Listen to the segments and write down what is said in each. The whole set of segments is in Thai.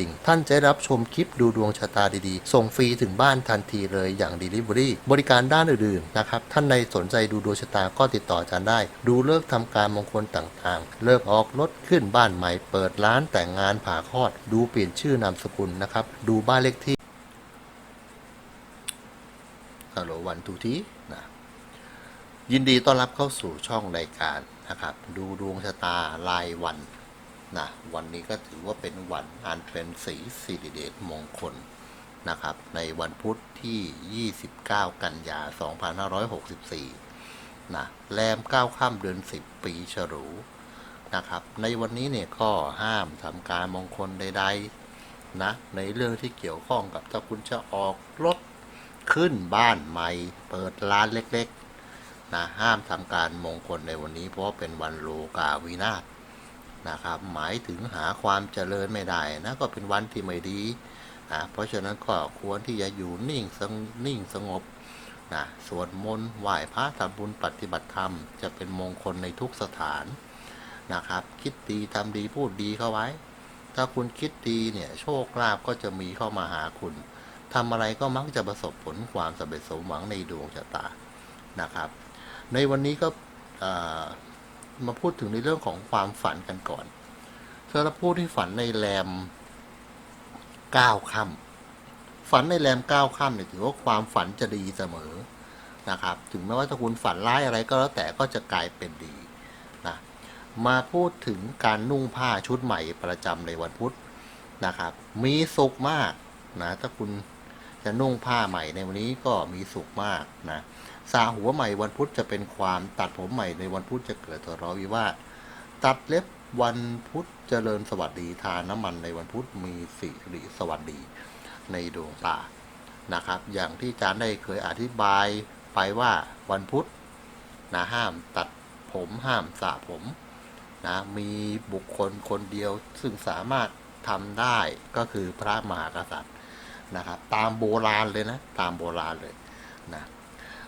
ดิ่ง ท่านจะได้รับชมคลิปดูดวงชะตาดีๆ ส่งฟรีถึงบ้านทันทีเลยอย่าง Delivery บริการด้านอื่นๆนะครับ ท่านใดสนใจดูดวงชะตาก็ติดต่ออาจารย์ได้ ดูเลิกษ์ทำการมงคลต่างๆ เลิกออกรถขึ้นบ้านใหม่ เปิดร้านแต่งงานผ่าคลอด ดูเปลี่ยนชื่อนามสกุลนะครับ ดูบ้านเลขที่ฮัลโหลวันทูทีนะยินดีต้อนรับเข้าสู่ช่องรายการนะครับ ดูดวงชะตารายวัน นะวันนี้ก็ถือว่าเป็นวันอันเป็นสีสิริเดชมงคลนะครับ ในวันพุธที่ 29 กันยา 2564 นะแรม9ค่ำเดือน 10 ปีฉลูนะครับ ในวันนี้เนี่ยก็ห้ามทำการมงคลใดๆนะ ในเรื่องที่เกี่ยวข้องกับถ้าคุณจะออกรถขึ้นบ้านใหม่ เปิดร้านเล็กๆนะห้ามทำการมงคลในวันนี้เพราะเป็นวันโลกาวินาศ นะครับ หมายถึงหาความเจริญไม่ได้นะก็เป็นวันที่ไม่ดีนะเพราะฉะนั้นก็ควรที่จะอยู่นิ่งสงนิ่งสงบนะสวดมนต์ไหว้พระทำบุญปฏิบัติธรรม จะเป็นมงคลในทุกสถานนะครับ คิดดีทำดีพูดดีเข้าไว้ ถ้าคุณคิดดีเนี่ยโชคลาภก็จะมีเข้ามาหาคุณทำอะไรก็มักจะประสบผลความสำเร็จสมหวังในดวงชะตานะครับ ในวันนี้ก็ มาพูดถึงในเรื่องของความฝันกันก่อนเธอพูดที่ฝันในแรมเก้าค่ำฝันในแรมเก้าค่ำเนี่ยถือว่าความฝันจะดีเสมอนะครับ ถึงแม้ว่าถ้าคุณฝันร้ายอะไรก็แล้วแต่ก็จะกลายเป็นดีนะมาพูดถึงการนุ่งผ้าชุดใหม่ประจำในวันพุธนะครับ มีสุขมากนะถ้าคุณจะนุ่งผ้าใหม่ในวันนี้ก็มีสุขมากนะ สาหัวใหม่วันพุธจะเป็นความตัดผมใหม่ในวันพุธจะเกิดทะเลาะวิวาทตัดเล็บวันพุธเจริญสวัสดีทานน้ำมันในวันพุธมีสิริสวัสดีในดวงตานะครับ อย่างที่อาจารย์ได้เคยอธิบายไปว่าวันพุธนะห้ามตัดผมห้ามสระผมนะมีบุคคลคนเดียวซึ่งสามารถทำได้ก็คือพระมหากษัตริย์นะครับ ตามโบราณเลยนะ ตามโบราณเลยนะ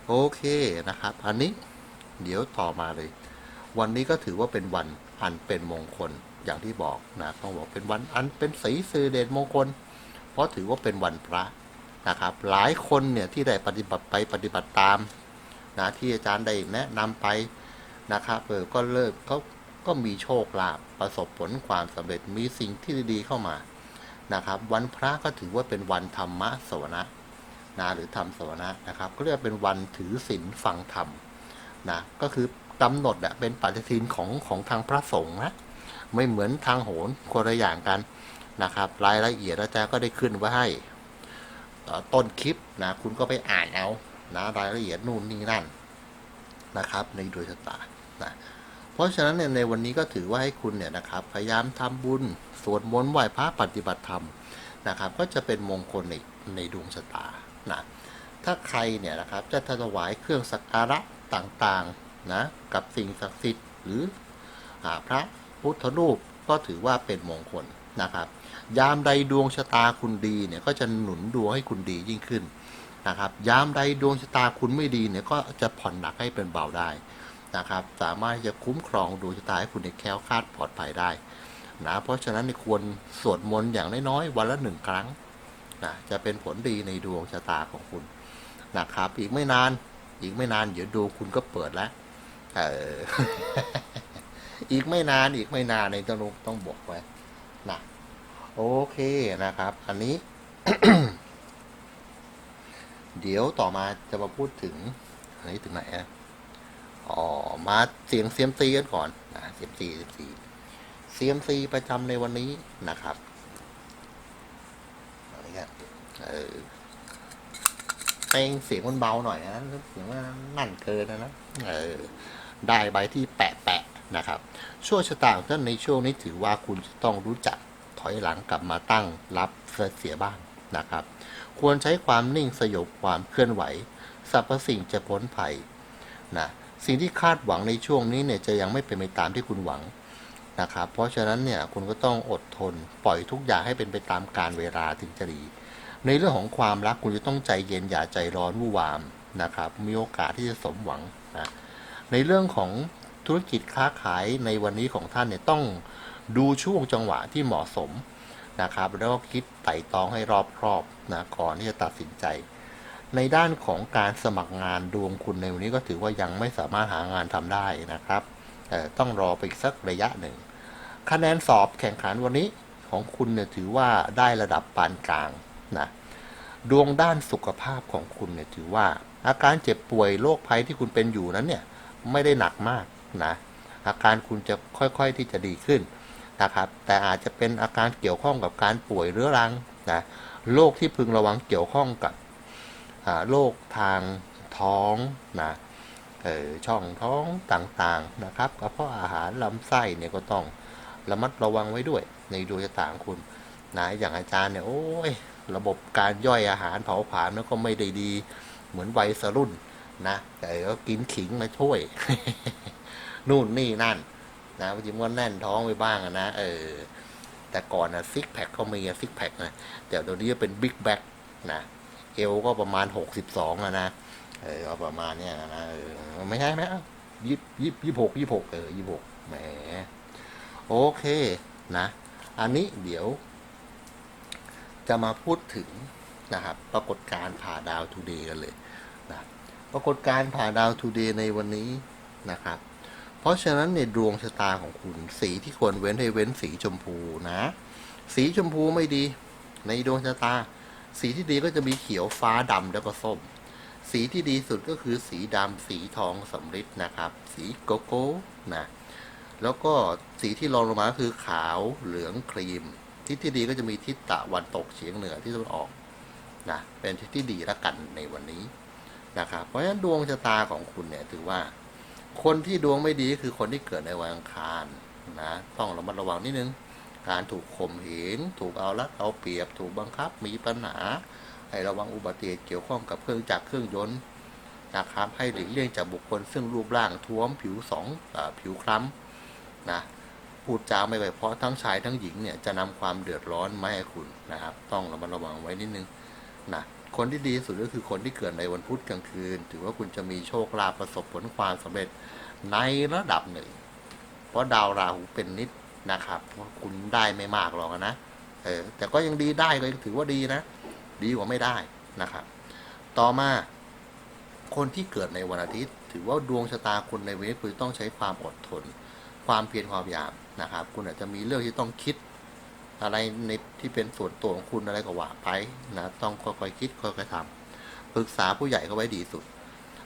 โอเคนะครับ อันนี้เดี๋ยวต่อมาเลย วันนี้ก็ถือว่าเป็นวันอันเป็นมงคลอย่างที่บอกนะต้องบอกเป็นวันอันเป็นสีสื่อเดชมงคล เพราะถือว่าเป็นวันพระนะครับ หลายคนเนี่ยที่ได้ปฏิบัติไปปฏิบัติตามนะที่อาจารย์ได้แนะนำไปนะครับเออก็เลิกเขาก็มีโชคลาภประสบผลความสำเร็จมีสิ่งที่ดีๆเข้ามานะครับ วันพระก็ถือว่าเป็นวันธรรมะสวนะ นะหรือธรรมสวนะนะครับก็เรียกเป็นวันถือศีลฟังธรรมนะก็คือกำหนดอะเป็นปฏิทินของของทางพระสงฆ์นะไม่เหมือนทางโหนคนละอย่างกันนะครับรายละเอียดอาจารย์ก็ได้ขึ้นไว้ให้ต้นคลิปนะคุณก็ไปอ่านเอานะรายละเอียดนู่นนี่นั่นนะครับ ในดวงชะตานะเพราะฉะนั้นเนี่ยในวันนี้ก็ถือว่าให้คุณเนี่ยนะครับ พยายามทำบุญสวดมนต์ไหว้พระปฏิบัติธรรมนะครับ ก็จะเป็นมงคลในในดวงชะตา นะถ้าใครเนี่ยนะครับจะถวายเครื่องสักการะต่างๆนะกับสิ่งศักดิ์สิทธิ์หรืออาพระพุทธรูปก็ถือว่าเป็นมงคลนะครับ ยามใดดวงชะตาคุณดีเนี่ยก็จะหนุนดวงให้คุณดียิ่งขึ้นนะครับ ยามใดดวงชะตาคุณไม่ดีเนี่ยก็จะผ่อนหนักให้เป็นเบาได้นะครับ สามารถจะคุ้มครองดวงชะตาให้คุณในแคล้วคลาดปลอดภัยได้นะเพราะฉะนั้นควรสวดมนต์อย่างน้อยๆวันละหนึ่งครั้ง นะจะเป็นผลดีในดวงชะตาของคุณนะครับ อีกไม่นาน อีกไม่นาน เดี๋ยวดูคุณก็เปิดแล้วเอออีกไม่นานอีกไม่นานในต้องต้องบอกไว้นะโอเคนะครับ อันนี้ เดี๋ยวต่อมาจะมาพูดถึงอันนี้ถึงไหนอะอ๋อมาเสียงเซียมซีกันก่อนนะเซียมซีเซียมซีประจำในวันนี้นะครับอะไรเงี้ย เออเพลงเสียงมันเบาหน่อยนะเสียงมันนั่นเกินนะนะได้ใบที่แปะแปะนะครับช่วงชะตาของท่านในช่วงนี้ถือว่าคุณจะต้องรู้จักถอยหลังกลับมาตั้งรับเสียบ้างนะครับ ควรใช้ความนิ่งสยบความเคลื่อนไหวสรรพสิ่งจะพ้นภัยนะสิ่งที่คาดหวังในช่วงนี้เนี่ยจะยังไม่เป็นไปตามที่คุณหวังนะครับ เพราะฉะนั้นเนี่ยคุณก็ต้องอดทนปล่อยทุกอย่างให้เป็นไปตามการเวลาถึงจะดี ในเรื่องของความรักคุณจะต้องใจเย็นอย่าใจร้อนวุ่นวามนะครับ มีโอกาสที่จะสมหวังนะในเรื่องของธุรกิจค้าขายในวันนี้ของท่านเนี่ยต้องดูช่วงจังหวะที่เหมาะสมนะครับแล้วก็คิดไต่ตรองให้รอบครอบนะก่อนที่จะตัดสินใจ ในด้านของการสมัครงานดวงคุณในวันนี้ก็ถือว่ายังไม่สามารถหางานทำได้นะครับต้องรอไปอีกสักระยะหนึ่ง คะแนนสอบแข่งขันวันนี้ของคุณเนี่ยถือว่าได้ระดับปานกลาง นะดวงด้านสุขภาพของคุณเนี่ยถือว่า อาการเจ็บป่วยโรคภัยที่คุณเป็นอยู่นั้นเนี่ยไม่ได้หนักมากนะอาการคุณจะค่อยๆที่จะดีขึ้นนะครับแต่อาจจะเป็นอาการเกี่ยวข้องกับการป่วยเรื้อรังนะโรคที่พึงระวังเกี่ยวข้องกับโรคทางท้องนะเออช่องท้องต่างๆนะครับกระเพาะอาหารลำไส้เนี่ยก็ต้องระมัดระวังไว้ด้วยในดวงชะตาของคุณนะอย่างอาจารย์เนี่ยโอ้ย ระบบการย่อยอาหารเผาผลาญแล้วก็ไม่ได้ดี เหมือนวัยสรุ่นนะแต่ก็กินขิงมาช่วย นู่นนี่นั่น นะจริงๆก็แน่นท้องไปบ้างนะเออแต่ก่อนนะซิกแพคเขามีซิกแพคนะแต่เดี๋ยวนี้เป็นบิ๊กแบ็กนะเอวก็ประมาณหกสิบสองนะเออประมาณเนี้ยนะเออไม่ใช่ไหมยี่ยี่ยี่หกยี่หกเออยี่หกแหมโอเคนะ อันนี้เดี๋ยว จะมาพูดถึงนะครับปรากฏการผ่าดาวทูเดย์กันเลยนะปรากฏการผ่าดาวทูเดย์ในวันนี้นะครับ เพราะฉะนั้นในดวงชะตาของคุณสีที่ควรเว้นให้เว้นสีชมพูนะ สีชมพูไม่ดี ในดวงชะตา สีที่ดีก็จะมีเขียวฟ้าดำแล้วก็ส้ม สีที่ดีสุดก็คือสีดำสีทองสำริดนะครับ สีโกโก้นะแล้วก็สีที่รองลงมาคือขาวเหลืองครีม ทิศที่ดีก็จะมีทิศตะวันตกเฉียงเหนือที่ตะวันออกนะเป็นทิศที่ดีละกันในวันนี้นะครับเพราะฉะนั้นดวงชะตาของคุณเนี่ยถือว่า คนที่ดวงไม่ดีคือคนที่เกิดในวันอังคารนะต้องระมัดระวังนิดนึงการถูกข่มเหงถูกเอารัดเอาเปรียบถูกบังคับมีปัญหา ให้ระวังอุบัติเหตุเกี่ยวข้องกับเครื่องจักรเครื่องยนต์นะครับให้หลีกเลี่ยงจากบุคคลซึ่งรูปร่างท้วมผิวสองอผิวคล้ำนะ พูดจาไม่ไหวเพราะทั้งชายทั้งหญิงเนี่ยจะนำความเดือดร้อนมาให้คุณนะครับ ต้องระมัดระวังไว้นิดนึงนะคนที่ดีที่สุดก็คือคนที่เกิดในวันพุธกลางคืน ถือว่าคุณจะมีโชคลาภประสบผลความสำเร็จในระดับหนึ่ง เพราะดาวราหูเป็นนิดนะครับคุณได้ไม่มากหรอกนะเออแต่ก็ยังดีได้ก็ยังถือว่าดีนะ ดีกว่าไม่ได้นะครับ ต่อมาคนที่เกิดในวันอาทิตย์ ถือว่าดวงชะตาคุณในวันนี้คุณต้องใช้ความอดทน ความเพียรความพยายามนะครับ คุณอาจจะมีเรื่องที่ต้องคิด อะไรในที่เป็นส่วนตัวของคุณอะไรก็ว่าไปนะต้องค่อยๆคิดค่อยๆทำปรึกษาผู้ใหญ่ก็ไว้ดีสุด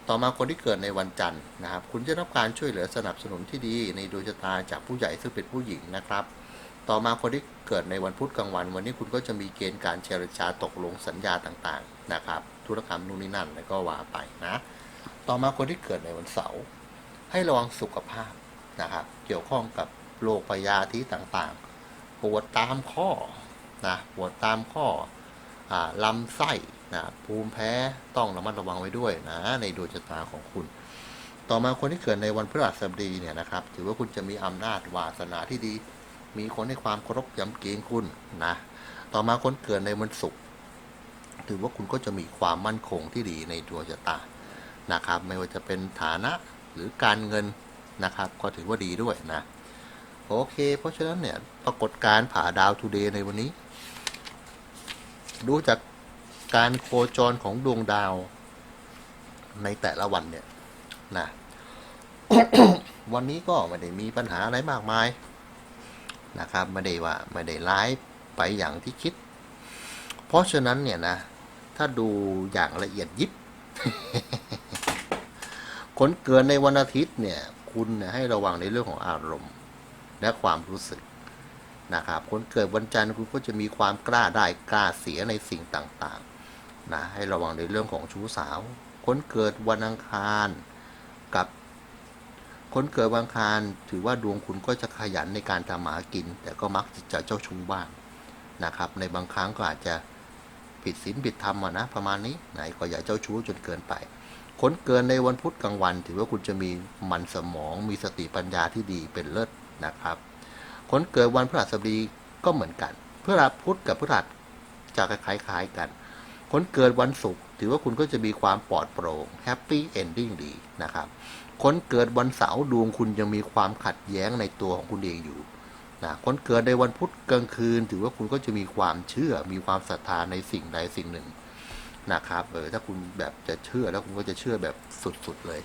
ต่อมาคนที่เกิดในวันจันทร์นะครับ คุณจะรับการช่วยเหลือสนับสนุนที่ดีในดวงชะตาจากผู้ใหญ่ซึ่งเป็นผู้หญิงนะครับ ต่อมาคนที่เกิดในวันพุธกลางวัน วันนี้คุณก็จะมีเกณฑ์การเจรจาตกลงสัญญาต่างๆนะครับ ธุรกรรมนู่นนี่นั่นแล้วก็ว่าไปนะ ต่อมาคนที่เกิดในวันเสาร์ให้ระวังสุขภาพนะครับ กี่ยวข้องกับโรคพยาธิต่างๆ ปวดตามข้อนะปวดตามข้ออลำไส้นะภูมิแพ้ต้องระมัดระวังไว้ด้วยนะในดวงชะตาของคุณ ต่อมาคนที่เกิดในวันพฤหัสบดีเนี่ยนะครับ ถือว่าคุณจะมีอำนาจวาสนาที่ดี มีคนให้ความเคารพยำเกรงคุณนะต่อมาคนเกิดในวันศุกร์ถือว่าคุณก็จะมีความมั่นคงที่ดีในดวงชะตานะครับ ไม่ว่าจะเป็นฐานะหรือการเงิน นะครับ ก็ถือว่าดีด้วยนะ โอเค เพราะฉะนั้นเนี่ย ปรากฏการผ่าดาวทูเดย์ในวันนี้ ดูจากการโคจรของดวงดาวในแต่ละวันเนี่ยนะวันนี้ก็ไม่ได้มีปัญหาอะไรมากมายนะครับไม่ได้ว่าไม่ได้ร้ายไปอย่างที่คิด เพราะฉะนั้นเนี่ยนะ ถ้าดูอย่างละเอียดยิบคนเกิดในวันอาทิตย์เนี่ย คุณเนี่ยให้ระวังในเรื่องของอารมณ์ และความรู้สึกนะครับคนเกิดวันจันทร์คุณก็จะมีความกล้าได้กล้าเสียในสิ่งต่างๆนะให้ระวังในเรื่องของชู้สาว คนเกิดวันอังคารกับคนเกิดวันอังคารถือว่าดวงคุณก็จะขยันในการทำหมากิน แต่ก็มักจะเจ้าชู้บ้างนะครับ ในบางครั้งก็อาจจะผิดศีลผิดธรรมะนะประมาณนี้ไหนก็อย่าเจ้าชู้จนเกินไป คนเกินในวันพุธกลางวัน ถือว่าคุณจะมีมันสมองมีสติปัญญาที่ดีเป็นเลิศนะครับคนเกิดวันพฤหัสบดีก็เหมือนกันพฤหัสพุธกับพฤหัสจะคล้ายๆกันคนเกิดวันศุกร์ถือว่าคุณก็จะมีความปลอดโปร่งแฮปปี้เอนดิ้งดีนะครับคนเกิดวันเสาร์ดวงคุณยังมีความขัดแย้งในตัวของคุณเองอยู่นะคนเกิดในวันพุธกลางคืน ถือว่าคุณก็จะมีความเชื่อมีความศรัทธาในสิ่งใดสิ่งหนึ่ง นะครับเออถ้าคุณแบบจะเชื่อแล้วคุณก็จะเชื่อแบบสุดๆเลย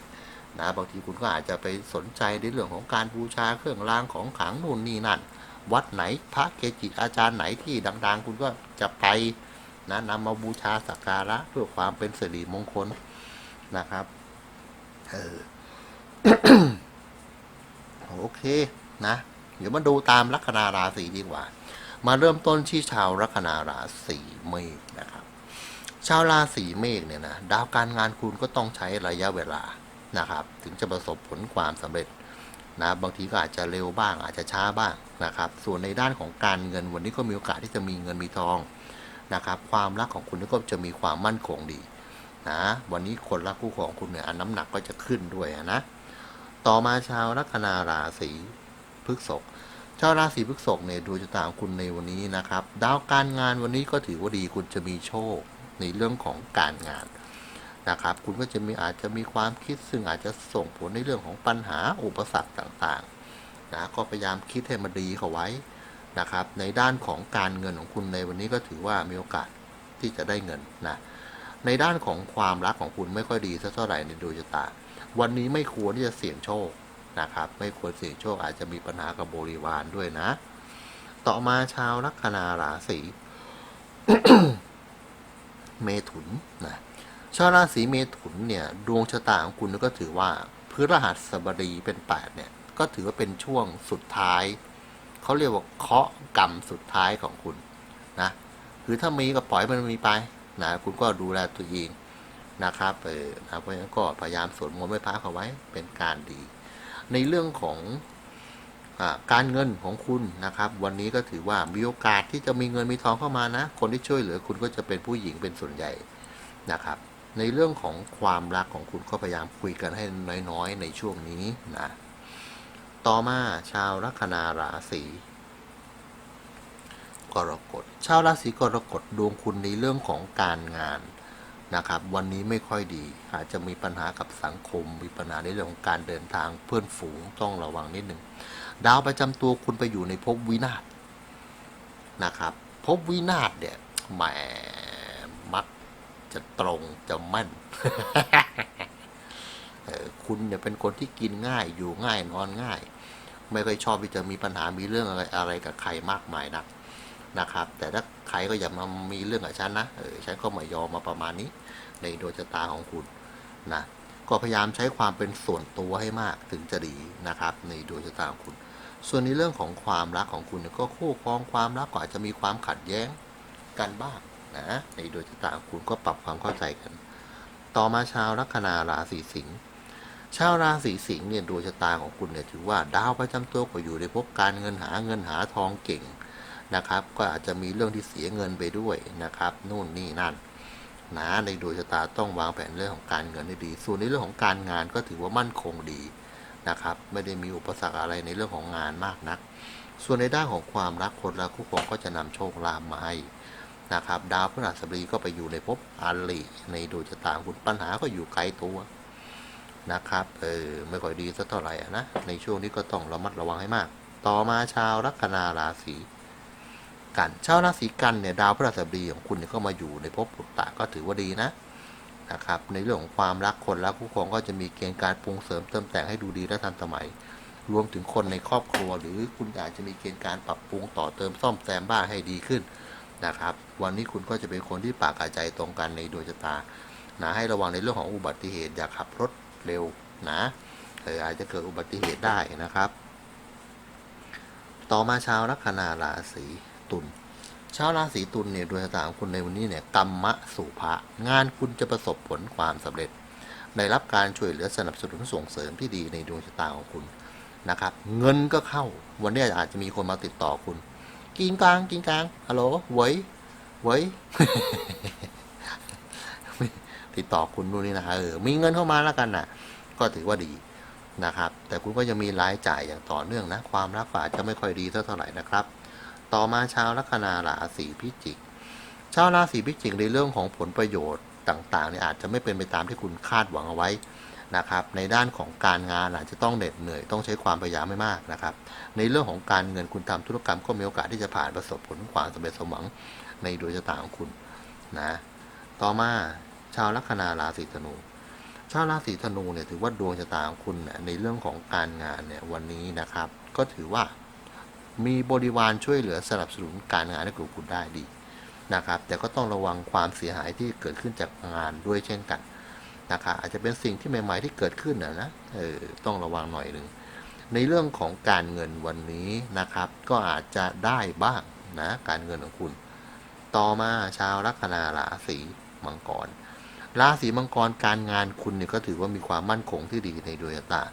นะบางทีคุณก็อาจจะไปสนใจในเรื่องของการบูชาเครื่องรางของขลังนู่นนี่นั่น วัดไหนพระเกจิอาจารย์ไหนที่ดัง ๆ คุณก็จะไปนะนำมาบูชาสักการะเพื่อความเป็นสิริมงคลนะครับเออโอเคนะ เดี๋ยวมาดูตามลัคนาราศีดีกว่า มาเริ่มต้นที่ชาวลัคนาราศีเมษนะครับ ชาวราศีเมษเนี่ยนะดาวการงานคุณก็ต้องใช้ระยะเวลานะครับ ถึงจะประสบผลความสำเร็จนะบางทีก็อาจจะเร็วบ้าง อาจจะช้าบ้างนะครับ ส่วนในด้านของการเงินวันนี้ก็มีโอกาสที่จะมีเงินมีทองนะครับ ความรักของคุณก็จะมีความมั่นคงดีนะวันนี้คนรักคู่ของคุณเนี่ยนน้ำหนักก็จะขึ้นด้วยนะต่อมาชาวลัคนาราศีพฤษภชาวราศีพฤษภเนี่ยดวงชะตาของคุณในวันนี้นะครับ ดาวการงานวันนี้ก็ถือว่าดีคุณจะมีโชค ในเรื่องของการงานนะครับ คุณก็จะมีอาจจะมีความคิดซึ่งอาจจะส่งผลในเรื่องของปัญหาอุปสรรคต่างๆนะก็พยายามคิดให้มันดีเข้าไว้นะครับ ในด้านของการเงินของคุณในวันนี้ก็ถือว่ามีโอกาสที่จะได้เงินนะในด้านของความรักของคุณไม่ค่อยดีสักเท่าไหร่ในดวงชะตา วันนี้ไม่ควรที่จะเสี่ยงโชคนะครับ ไม่ควรเสี่ยงโชคอาจจะมีปัญหากับบริวารด้วยนะ ต่อมาชาวลัคนาราศี เมถุนนะชาวราศีเมถุนเนี่ยดวงชะตาของคุณก็ถือว่าพฤหัสบดีเป็นแปดเนี่ยก็ถือว่าเป็นช่วงสุดท้าย เขาเรียกว่าเคาะกรรมสุดท้ายของคุณนะคือถ้ามีก็ปล่อยมันมีไปนะคุณก็ดูแลตัวเองนะครับเออนะเพราะฉะนั้นก็พยายามสวดมนต์ไว้พระเขาไว้เป็นการดี ในเรื่องของ การเงินของคุณนะครับ วันนี้ก็ถือว่ามีโอกาสที่จะมีเงินมีทองเข้ามานะ คนที่ช่วยเหลือคุณก็จะเป็นผู้หญิงเป็นส่วนใหญ่นะครับ ในเรื่องของความรักของคุณก็พยายามคุยกันให้น้อยๆ ในช่วงนี้นะต่อมาชาวลัคนาราศีกรกฎชาวราศีกรกฎดวงคุณในเรื่องของการงาน นะครับ วันนี้ไม่ค่อยดี อาจจะมีปัญหากับสังคม มีปัญหาในเรื่องของการเดินทางเพื่อนฝูงต้องระวังนิดหนึ่งดาวประจำตัวคุณไปอยู่ในภพวินาศนะครับภพวินาศเนี่ยแหมมักจะตรงจะแม่นออคุณเนี่ยเป็นคนที่กินง่ายอยู่ง่ายนอนง่าย ไม่ค่อยชอบที่จะมีปัญหามีเรื่องอะไรอะไรกับใครมากมายนัก นะครับ แต่ถ้าใครก็อย่ามามีเรื่องกับฉันนะเออฉันก็ไม่ยอมมาประมาณนี้ ในดวงชะตาของคุณนะก็พยายามใช้ความเป็นส่วนตัวให้มากถึงจะดีนะครับ ในดวงชะตาของคุณ ส่วนในเรื่องของความรักของคุณก็คู่ครองความรักก็อาจจะมีความขัดแย้งกันบ้างนะในดวงชะตาของคุณก็ปรับความเข้าใจกัน ต่อมาชาวลัคนาราศีสิงห์ชาวราศีสิงห์เนี่ยดวงชะตาของคุณเนี่ยถือว่าดาวประจำตัวก็อยู่ในภพการเงินหาเงินหาทองเก่ง นะครับ ก็อาจจะมีเรื่องที่เสียเงินไปด้วยนะครับ นู่นนี่นั่นนะในดวงชะตาต้องวางแผนเรื่องของการเงินให้ดี ส่วนในเรื่องของการงานก็ถือว่ามั่นคงดีนะครับ ไม่ได้มีอุปสรรคอะไรในเรื่องของงานมากนัก ส่วนในด้านของความรักคนรักคู่ครองก็จะนำโชคลาภมาให้นะครับ ดาวพฤหัสบดีก็ไปอยู่ในภพอาลีในดวงชะตาคุณปัญหาก็อยู่ไกลตัวนะครับ เออ ไม่ค่อยดีสักเท่าไหร่นะ ในช่วงนี้ก็ต้องระมัดระวังให้มาก ต่อมาชาวลัคนาราศี กันชาวราศีกันเนี่ยดาวพฤหัสบดีของคุณเนี่ยก็มาอยู่ในภพปุตตะก็ถือว่าดีนะนะครับในเรื่องของความรักคนรักคู่ครองก็จะมีเกณฑ์การปรุงเสริมเติมแต่งให้ดูดีและทันสมัย รวมถึงคนในครอบครัว หรือคุณอาจจะมีเกณฑ์การปรับปรุงต่อเติมซ่อมแซมบ้านให้ดีขึ้นนะครับ วันนี้คุณก็จะเป็นคนที่ปากกาใจตรงกันในดวงชะตานะให้ระวังในเรื่องของอุบัติเหตุอย่าขับรถเร็วนะเอออาจจะเกิดอุบัติเหตุได้นะครับ ต่อมาชาวลัคนาราศี ตุลชาวราศีตุลเนี่ยดวงชะตาของคุณในวันนี้เนี่ยกรรมะสุภะงานคุณจะประสบผลความสำเร็จ ได้รับการช่วยเหลือสนับสนุนส่งเสริมที่ดีในดวงชะตาของคุณนะครับ เงินก็เข้าวันนี้อาจจะมีคนมาติดต่อคุณ กินกลางกินกลางฮัลโหลเว้ยเว้ติดต่อคุณนู่นนี่นะเออมีเงินเข้ามาแล้วกันน่ะ ก็ถือว่าดีนะครับ แต่คุณก็ยังมีรายจ่ายอย่างต่อเนื่องนะ ความรักก็อาจะไม่ค่อยดีเท่าไหร่นะครับ ต่อมาชาวลัคนาราศีพิจิก ชาวราศีพิจิกในเรื่องของผลประโยชน์ต่างๆเนี่ยอาจจะไม่เป็นไปตามที่คุณคาดหวังเอาไว้นะครับ ในด้านของการงานอาจจะต้องเหน็ดเหนื่อยต้องใช้ความพยายามไม่มากนะครับ ในเรื่องของการเงินคุณทำธุรกรรมก็มีโอกาสที่จะผ่านประสบผลความสำเร็จสมหวังในดวงชะตาของคุณนะต่อมาชาวลัคนาราศีธนู ชาวราศีธนูเนี่ยถือว่าดวงชะตาของคุณในเรื่องของการงานเนี่ยวันนี้นะครับ ก็ถือว่า มีบริวารช่วยเหลือสนับสนุนการงานให้กับคุณได้ดีนะครับ แต่ก็ต้องระวังความเสียหายที่เกิดขึ้นจากงานด้วยเช่นกันนะครับอาจจะเป็นสิ่งที่ใหม่ ๆ ที่เกิดขึ้นนะนะเออต้องระวังหน่อยหนึ่งในเรื่องของการเงินวันนี้นะครับ ก็อาจจะได้บ้างนะการเงินของคุณ ต่อมาชาวลัคนาราศีมังกรราศีมังกรการงานคุณเนี่ยก็ถือว่ามีความมั่นคงที่ดีในดวงตา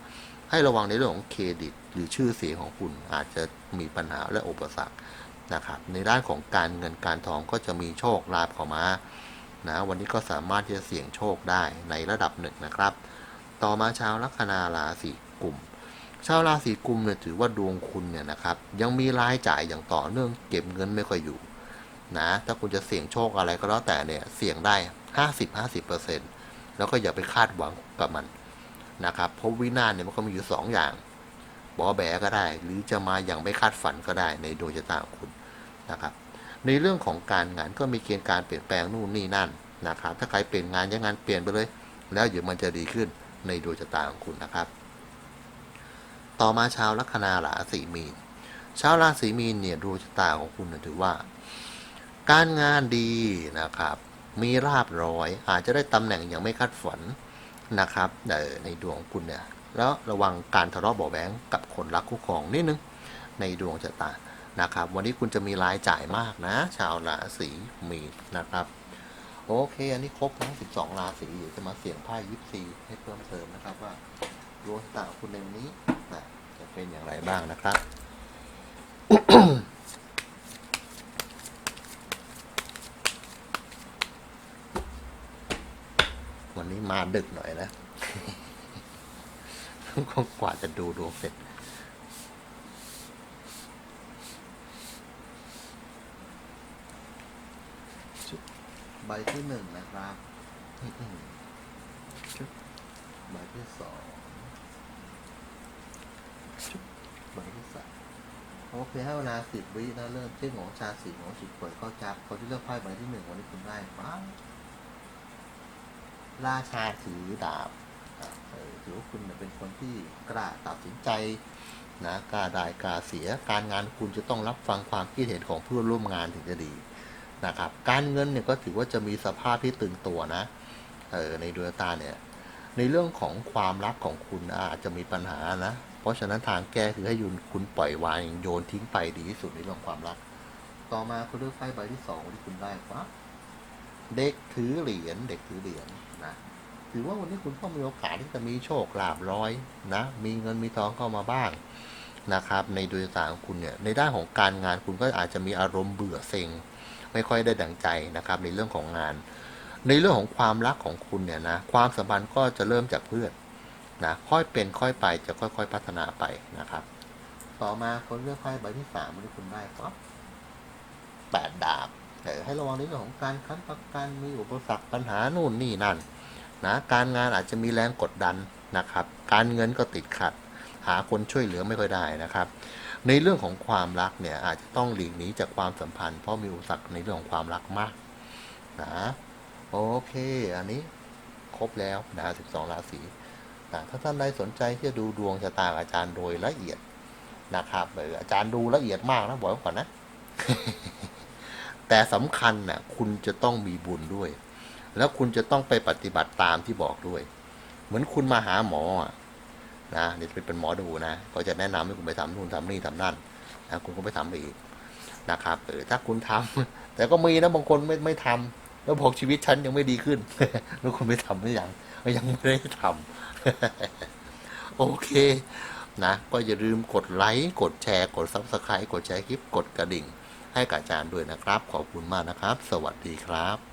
ให้ระวังในเรื่องของเครดิต หรือชื่อเสียงของคุณอาจจะมีปัญหาและอุปสรรคนะครับ ในด้านของการเงินการทองก็จะมีโชคลาภเข้ามานะวันนี้ก็สามารถที่จะเสี่ยงโชคได้ในระดับหนึ่งนะครับ ต่อมาชาวลัคนาราศีกุมชาวราศีกุมเนี่ยถือว่าดวงคุณเนี่ยนะครับ ยังมีรายจ่ายอย่างต่อเนื่องเก็บเงินไม่ค่อยอยู่นะถ้าคุณจะเสี่ยงโชคอะไรก็แล้วแต่เนี่ยเสี่ยงได้ห้าสิบห้าสิบเปอร์เซ็นแล้วก็อย่าไปคาดหวังกับมัน นะครับเพราะวินาศเนี่ยมันก็มีอยู่สองอย่างบอแบก็ได้ หรือจะมาอย่างไม่คาดฝันก็ได้ในดวงชะตาของคุณนะครับ ในเรื่องของการงานก็มีเกณฑ์การเปลี่ยนแปลงนู่นนี่นั่นนะครับ ถ้าใครเปลี่ยนงานยังงานเปลี่ยนไปเลย แล้วเดี๋ยวมันจะดีขึ้นในดวงชะตาของคุณนะครับ ต่อมาชาวลัคนาราศีมีนชาวราศีมีนเนี่ยดวงชะตาของคุณถือว่า การงานดีนะครับ มีราบร้อยอาจจะได้ตำแหน่งอย่างไม่คาดฝัน นะครับในดวงของคุณเนี่ยแล้วระวังการทะเลาะเบาะแว้งกับคนรักคู่ครองนิดนึงในดวงชะตานะครับ วันนี้คุณจะมีรายจ่ายมากนะ ชาวราศีมีนนะครับ โอเค อันนี้ครบทั้ง 12 ราศีเดี๋ยวจะมาเสี่ยงไพ่ยิปซีให้เพิ่มเติมนะครับว่าดวงชะตาคุณในวันนี้นะจะเป็นอย่างไรบ้างนะครับ วันนี้มา ดึกหน่อยนะก็กว่าจะดูดวงเสร็จชุดใบที่หนึ่งนะครับชุดใบที่สองชุดใบที่สามโอเคให้เวลาสิบวินะเริ่มเจ้งของชาสีของสุดเปิดเข้าจับคนที่เลือกไพ่ใบที่หนึ่งวันนี้คุณได้ป้า ราชาถือดาบเออถือว่าคุณเป็นคนที่กล้าตัดสินใจนะกล้าได้กล้าเสีย การงานคุณจะต้องรับฟังความคิดเห็นของเพื่อนร่วมงานถึงจะดีนะครับ การเงินเนี่ยก็ถือว่าจะมีสภาพที่ตึงตัวนะเออในดวงตาเนี่ย ในเรื่องของความรักของคุณอาจจะมีปัญหานะ เพราะฉะนั้นทางแก้คือให้ยุนคุณปล่อยวางโยนทิ้งไปดีที่สุดในเรื่องความรัก ต่อมาคุณเลือกไพ่ใบที่สองที่คุณได้ปั๊บเด็กถือเหรียญเด็กถือเหรียญ ถือว่าวันนี้คุณก็มีโอกาสที่จะมีโชคลาภร้อยนะ มีเงินมีทองเข้ามาบ้างนะครับ ในดวงตาของคุณเนี่ย ในด้านของการงานคุณก็อาจจะมีอารมณ์เบื่อเซ็ง ไม่ค่อยได้ดังใจนะครับ ในเรื่องของงาน ในเรื่องของความรักของคุณเนี่ยนะ ความสัมพันธ์ก็จะเริ่มจากเพื่อนนะ ค่อยเป็นค่อยไปจะค่อย ๆ พัฒนาไปนะครับ ต่อมาคนเลือกไพ่ใบที่สามวันนี้คุณได้ครับแปดดาบให้ระวังในเรื่องของการค้ำประกันมีอุปสรรคปัญหานู่นนี่นั่น นะการงานอาจจะมีแรงกดดันนะครับ การเงินก็ติดขัด หาคนช่วยเหลือไม่ค่อยได้นะครับ ในเรื่องของความรักเนี่ยอาจจะต้องหลีกหนีจากความสัมพันธ์เพราะมีอุปสรรคในเรื่องของความรักมากนะโอเค อันนี้ครบแล้วนะ12 ราศีนะถ้าท่านใดสนใจที่จะดูดวงชะตาอาจารย์โดยละเอียดนะครับเอออาจารย์ดูละเอียดมากนะบอกก่อนนะ แต่สำคัญน่ะคุณจะต้องมีบุญด้วย แล้วคุณจะต้องไปปฏิบัติตามที่บอกด้วย เหมือนคุณมาหาหมอนะเดี๋ยวไปเป็นหมอดูนะ ก็จะแนะนำให้คุณไปทำนู่นทำนี่ทำนั่นนะคุณก็ไปทำไปอีกนะครับเออถ้าคุณทำแต่ก็มีนะบางคนไม่ไม่ทำแล้วบอกชีวิตฉันยังไม่ดีขึ้น แล้วคุณไปทำหรือยังยังไม่ได้ทำโอเคนะก็อย่าลืมกดไลค์กดแชร์กดซับสไครต์กดแชร์คลิปกดกระดิ่ง ให้กับอาจารย์ด้วยนะครับ ขอบคุณมากนะครับ สวัสดีครับ